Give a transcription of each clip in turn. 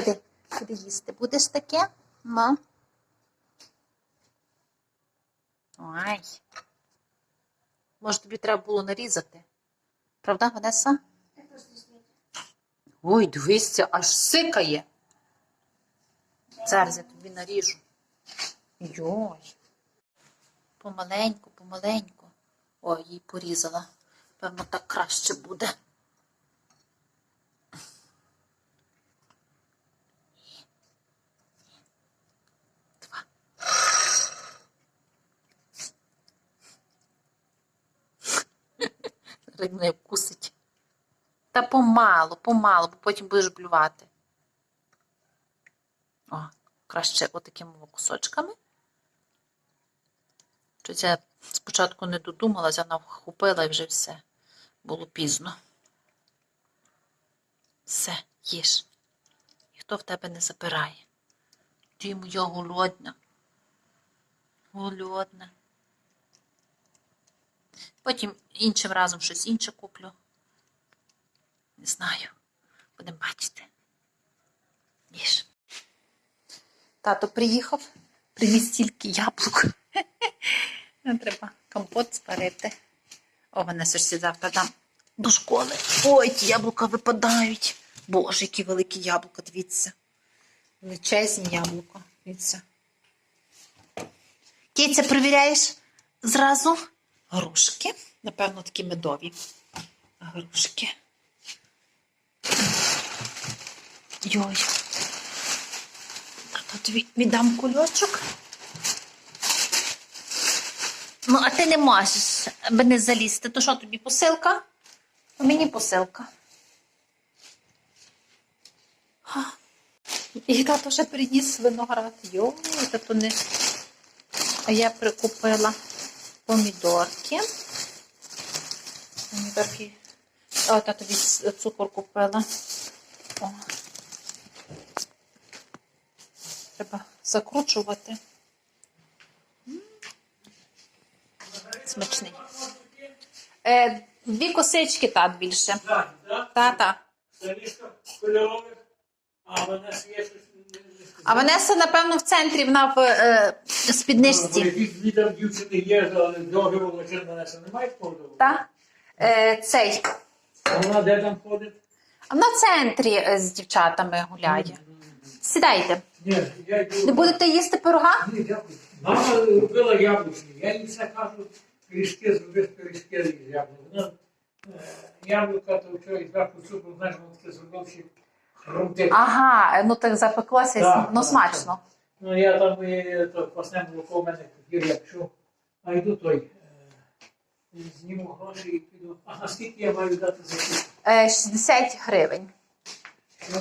Ходи, ходи їсти. Будеш таке? Ма? Ой. Може, тобі треба було нарізати. Правда, Ванеса? Ой, дивися, аж сикає. Зараз я тобі наріжу. Йой. Помаленьку, помаленьку. Ой, їй порізала. Певно, так краще буде. Зараз мене вкусить. Та помалу, помалу, бо потім будеш блювати. О, краще отакими кусочками. Щось я спочатку не додумалася, вона вхопила і вже все. Було пізно. Все, їж. Ніхто в тебе не забирає. Ти моя голодна. Голодна. Потім іншим разом щось інше куплю. Не знаю. Будемо бачити. Їж. Тато приїхав, приніс тільки яблук. Треба компот спарити. О, мене ж завтра дам до школи. Ой, ті яблука випадають. Боже, які великі яблука, дивіться. Величезні яблука. Дивіться. Киця, перевіряєш зразу грушки. Напевно, такі медові. Грушки. Йой. Тут віддам кульочок. Ну, а ти не можеш аби не залізти. То що тобі посилка? Мені посилка. І тато вже приніс виноград. Йой, тато не. А я прикупила помідорки. Помідорки. О, тато від цукор купила. О. Треба закручувати. Смачний. Е, дві косички так більше. Так, так. Та-та. Залізка кольорових, а вона є щось не- не сказала. А Ванеса, напевно, в центрі вона в е, спідничці. Якісь дівчини є, але довге волочин Ванеса немає такого. Та? Е, цей. А вона де там ходить? А вона в центрі е, з дівчатами гуляє. Сідайте. Ні, я йду. Не будете їсти пирога? Ні, дякую. Мама робила яблучні. Я їй все кажу, пиріжки зроби пиріжки з яблук. Вона е, яблука, то вчора зверху цукру, знаєш, вона таке зробив хрумтик. Ага, ну так запеклося, Так, ну так, смачно. Ну, я там і то квасне молоко в мене кефір, я пишу, а йду той. е, Зніму гроші і піду. А наскільки я маю дати за ці? Е, 60 гривень. Ну,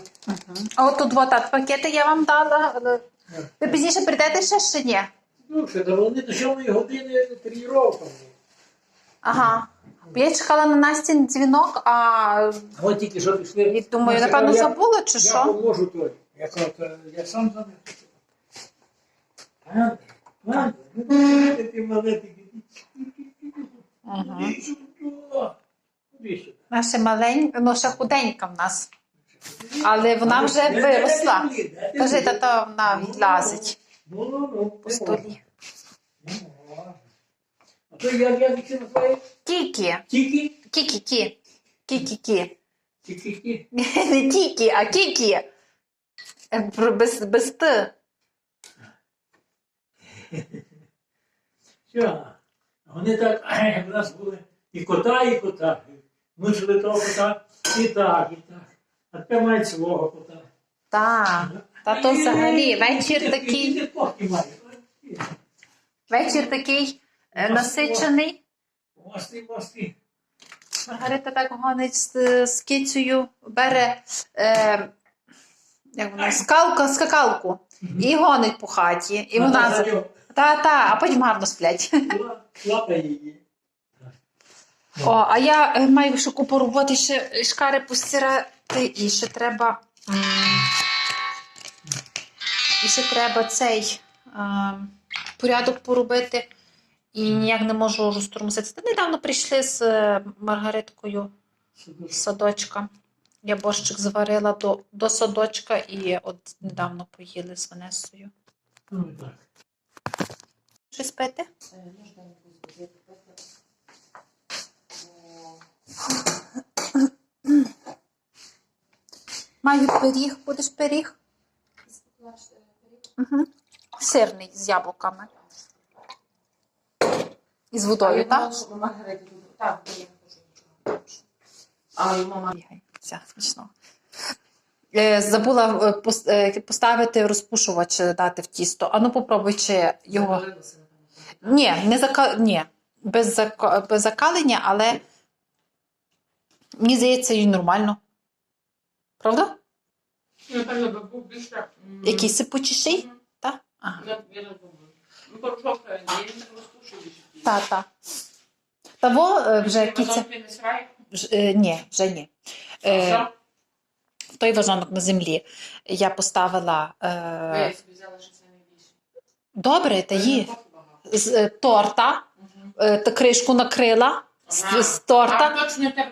А от тут вот так пакети я вам дала. Ви пізніше прийдете ще чи ні? Ну, що, да вони до сьомої години тренування. Ага. Я чекала на Настін дзвінок, а А от тільки що пішли. і думаю, Настя напевно, каже, я- забула чи Я що? поможу той. Я кажу, «Та я сам за ним. Ладно, ну, ти маленький. Угу. Іди сюди. Іди сюди. Наша маленька, ну ще худенька в нас. Але вона вже виросла. Кажи, були? тата вона відлазить Ну, ну, ну. по столі. То як я це називаю? Кікі. Тільки? Кі-кі-кі. Кі-кі-кі. Тільки. Не тікі, а кікі. Е, про- Без, без Т. Все. Вони так, в нас були і кота, і кота. Мучили того кота і так, і так. А тепер мають свого кота. Так. Та то взагалі вечір такий, вечір такий насичений. Мости, мости. Маргарита так гонить з, з кицею, бере е, як вона, скалка, скакалку і гонить по хаті. І вона за- та, та, а потім гарно сплять. Лапає її. О, а я е, маю ще купу роботи, ще шкари постирати, і ще треба. м, І ще треба цей е, порядок поробити. І ніяк не можу розтормозитися. Та недавно прийшли з е, Маргариткою з садочка. Я борщик зварила до, до садочка і от недавно поїли з Ванесою. Ну, так. Щось пити? Можна. Маю пиріг, будеш пиріг? Угу. Сирний з яблуками. І з водою, так? Так, я не хочу нічого. А мама. Е, забула е, е, поставити розпушувач дати в тісто. Ану попробуй, чи його. Ні, не зака... Ні. Без, зака... без закалення, але мені здається, і нормально. Правда? Напевно, би був більше. м, Який сипучіший? Так? Ага. Я я не думаю. Ну, порошок, я не розпушую більше. Та, та. Того вже кіця. Ж- е, Ні, вже ні. Е, в той вазонок на землі я поставила. Е, добре, та її. З е, торта, е, та кришку накрила з, Ага. з торта.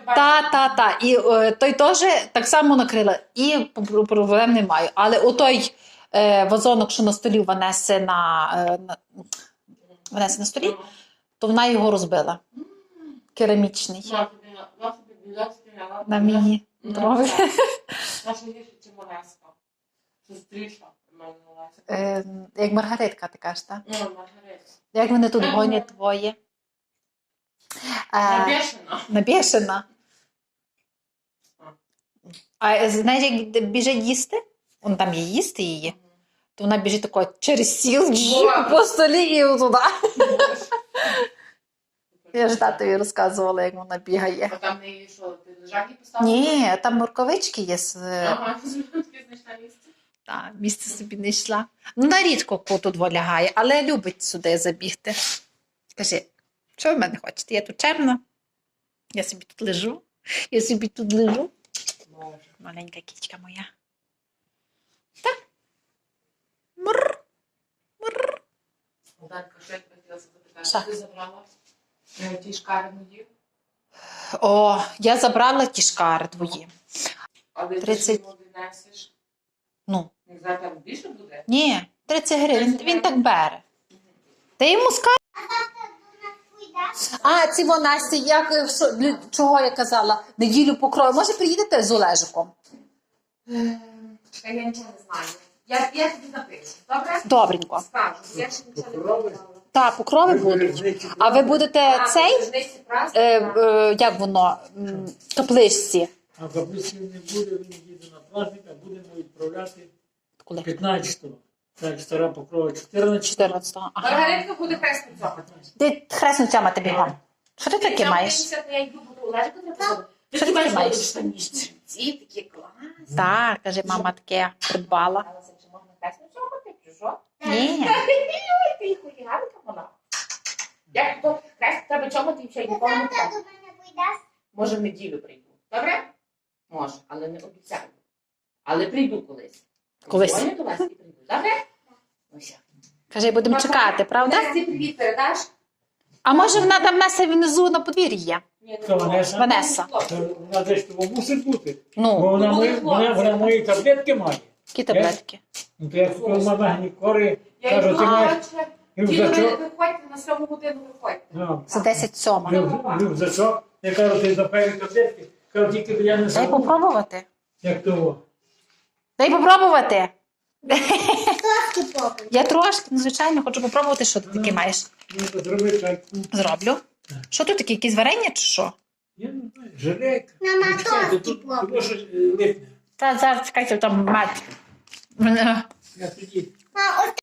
Та, та, та. І е, той теж так само накрила. І пр- проблем немає. Але отой е, вазонок, що на столі Ванеси на, е, на Ванеси на столі. То вона його розбила. Керамічний. На так. Наша в мене Олеся. Е, як Маргаритка, ти кажеш, так? Ну. Як вони тут Ага. гонять твої? Е, Набешена. Набішена. А е, знаєш, як біжить їсти? Вон там є їсти її. То вона біжить тако через сіл по столі і туди. Я ж татові розказувала, як вона бігає. А там не що, ти лежаки поставила? Ні, там морковички є. Ага, знайшла місце. Та, місце собі не йшла. Ну, на рідко тут лягає, але любить сюди забігти. Каже, що ви в мене хочете? Я тут черна, я собі тут лежу, я собі тут лежу. Маленька кічка моя. Богданка, що я тебе хотіла запитати? Ти забрала е, ті шкари мої? О, я забрала ті шкари твої. Але ти 30. ж йому віднесеш. Ну, Не знаю, там більше буде? ні, 30 гривень, він так бере. Ти йому скажеш? А, ці во Настя, як, е, що- для чого я казала? Неділю покрою. Може, приїдете з Олежиком? Чекай, я нічого не знаю. Я, я тобі напишу, добре? Добренько. Скажу, я ще нічого не Покрови? казала. Так, покрови будуть. А ви будете цей? Праздник, Е, так. е, як воно? м, Капличці. А каплиців не буде, він їде на праздник, а будемо відправляти Коли? 15-го. Так, стара покрова 14 14-го. Ага. Маргаритка буде хрестно. Ти хресну тямати бігом. Що ти таке маєш? Я йду, буду Олежика треба Що ти таке маєш? Ці такі класні. Так, каже, мама таке придбала. Але це чи можна хрестно цьомати, чи що? Ні. Ти вона. Як то хрест треба чомати і ще ніколи не треба. Може, в неділю прийду. Добре? Може, але не обіцяю. Але прийду колись. Колись. Дзвоню до вас і прийду. Добре? Ну, все. Каже, будемо чекати, правда? Насті привіт передаш? А може вона там Неса внизу на подвір'ї є? Ні, Хто. Ванеса? Ванеса. Вона десь того мусить бути. Бо Ну, вона, Ну, мої, вона, вона мої таблетки має. які таблетки. Ну, то я купив мамагні кори, Я кажу, йду ти маєш рюкзачок. Діду, ви виходьте на сьому годину виходьте. Ну, За 10 сьома. рю- рюкзачок. Я кажу, ти запевні таблетки. Кажу, тільки я не Дай попробувати. Як того. Дай попробувати. Я трошки, ну, звичайно, хочу попробувати, що ти таке маєш. Ну, то зроби чайку. Зроблю. Що тут таке? Якісь варення чи що? Я не знаю, жилейка. Ну, тут- попробуй. Тому що е, липне. Та зараз чекайте, там мать. 妈，我。